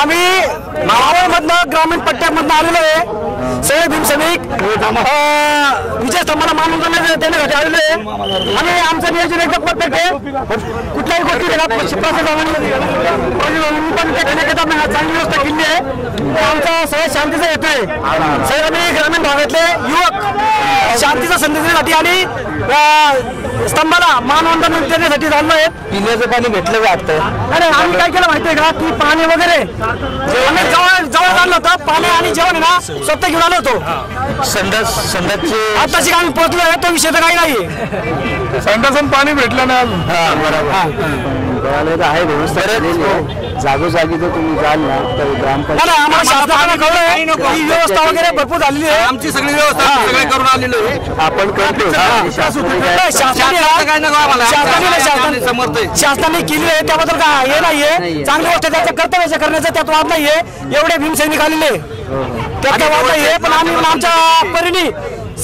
आम्ही मधनं ग्रामीण पट्ट्यामधनं आलेलो आहे. सगळे भीम सैनिक विजय स्तंभाला मानून देण्यासाठी आलेलो आहे. आम्ही आमचं नियोजन एकदम परफेक्ट आहे. कुठल्याही गोष्टी पण आम्ही चांगली व्यवस्था केली आहे. ते आमचा सगळ्या शांतीचा हेतू आहे. सगळे आम्ही ग्रामीण भागातले युवक शांतीचा संदेश देण्यासाठी आणि स्तंभाला मानवंदन देण्यासाठी चाललो आहेत. पिण्याचं पाणी भेटलं वाटतं अरे आम्ही काय केलं माहितीये का? की पाणी वगैरे आम्ही जवळ जवळ आणलं होतं. पाणी आणि जेवण ना स्वतः घेऊन आलो होतो. संडास संडासचे आताशी आम्ही पोहोचलो आहे तो विषय तर काही नाही संडासन पाणी भेटलं नाही अजून. हा बरोबर आहे व्यवस्था केलेली आहे. जागोजागी जर तुम्ही जाल ना तर ग्रामपंचायत ही वगैरे भरपूर झालेली आहे. आमची सगळी व्यवस्था सगळे करून आलेलो आहे. आपण करतो शासनाने काय- नाही, शासनाने काय नको आम्हाला. शासनाने नाही, आम्ही समर्थ आहे. शासनाने शासनाने केली आहे. त्याबद्दल काय हे नाहीये. चांगली गोष्ट त्याचं कर्तव्य करण्याचं त्यात वाद नाहीये. एवढे भीमसैनिक आलेले त्यात काय वाद नाहीये. पण आम्ही आमच्या परीने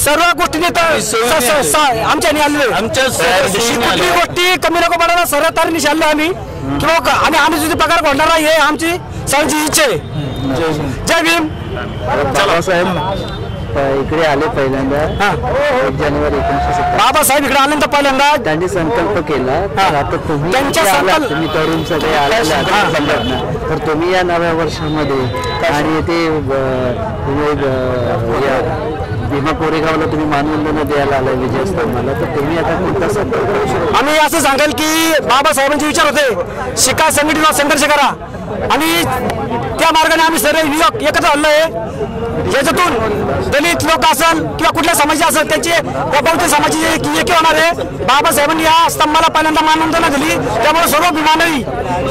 सर्व गोष्टीने तर स- स- स- आमच्या आलेले. आमच्या कुठली गोष्टी कमी नको पडायला सर्व तारीने शाळलो आम्ही. किंवा क- आणि आम्ही तुझे पगार घडणार आहे हे आमची सर्वांची इच्छा आहे. जय भीम. बाबासाहेब प- इकडे आले पहिल्यांदा. एक जानेवारी एकोणीसशे सत्तर. बाबासाहेब इकडे आल्यानंतर पहिल्यांदा. त्यांनी संकल्प केला. तर आता तुम्ही त्यांच्या इथे आलात, संकल्प- तुम्ही तरुण सगळे आलेले आहात. संघटना तर तुम्ही या नव्या वर्षामध्ये आणि ते तुम्ही या भीमा कोरेगावला तुम्ही मानवंदना द्यायला आलाय विजय विजयस्तंभाला तर तुम्ही आता कोणता संकल्प करू शकता? आम्ही असं सांगाल की बाबासाहेबांचे विचार होते शिका संघटित संघर्ष करा आणि त्या मार्गाने आम्ही सर्व युवक एकत्र आलोय याच्यातून दलित लोक असेल किंवा कुठल्या समाजाचे असेल त्यांचे या समाजाचे समाजाची एक- एकी होणार आहे. बाबासाहेबांनी या स्तंभाला पहिल्यांदा मानवंदना दिली. त्यामुळे सर्व विमानही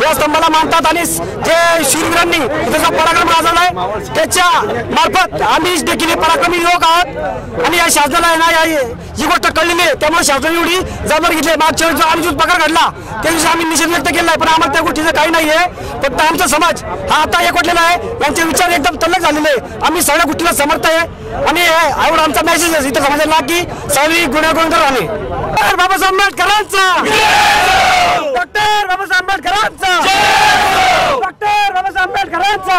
या स्तंभाला मानतात आणि जे शिरवीरांनी इथं जो पराक्रम गाजवलाय त्याच्या मार्फत आम्ही देखील पराक्रमी लोक आहोत. आणि या शासनाला आहे ना या- ही गोष्ट कळलेली आहे. त्यामुळे शासनाने एवढी जबाबदारी घेतली मागच्या वेळेस जो आम्ही जो पगार त्या दिवशी आम्ही निषेध व्यक्त केला आहे. पण आम्हाला त्या गोष्टीचं काही नाही आहे फक्त आमचा समाज हा आता एकवटलेला आहे. यांचे विचार एकदम तल्लक झालेले आहे. आम्ही सगळ्या गोष्टीला समर्थ आहे. आणि एवढा आमचा मेसेज आहे. इथं समाजाला की सर्व गुन्हेगार राहणे डॉक्टर बाबासाहेब आंबेडकरांचा. डॉक्टर बाबासाहेब आंबेडकरांचा. डॉक्टर बाबासाहेब आंबेडकरांचा.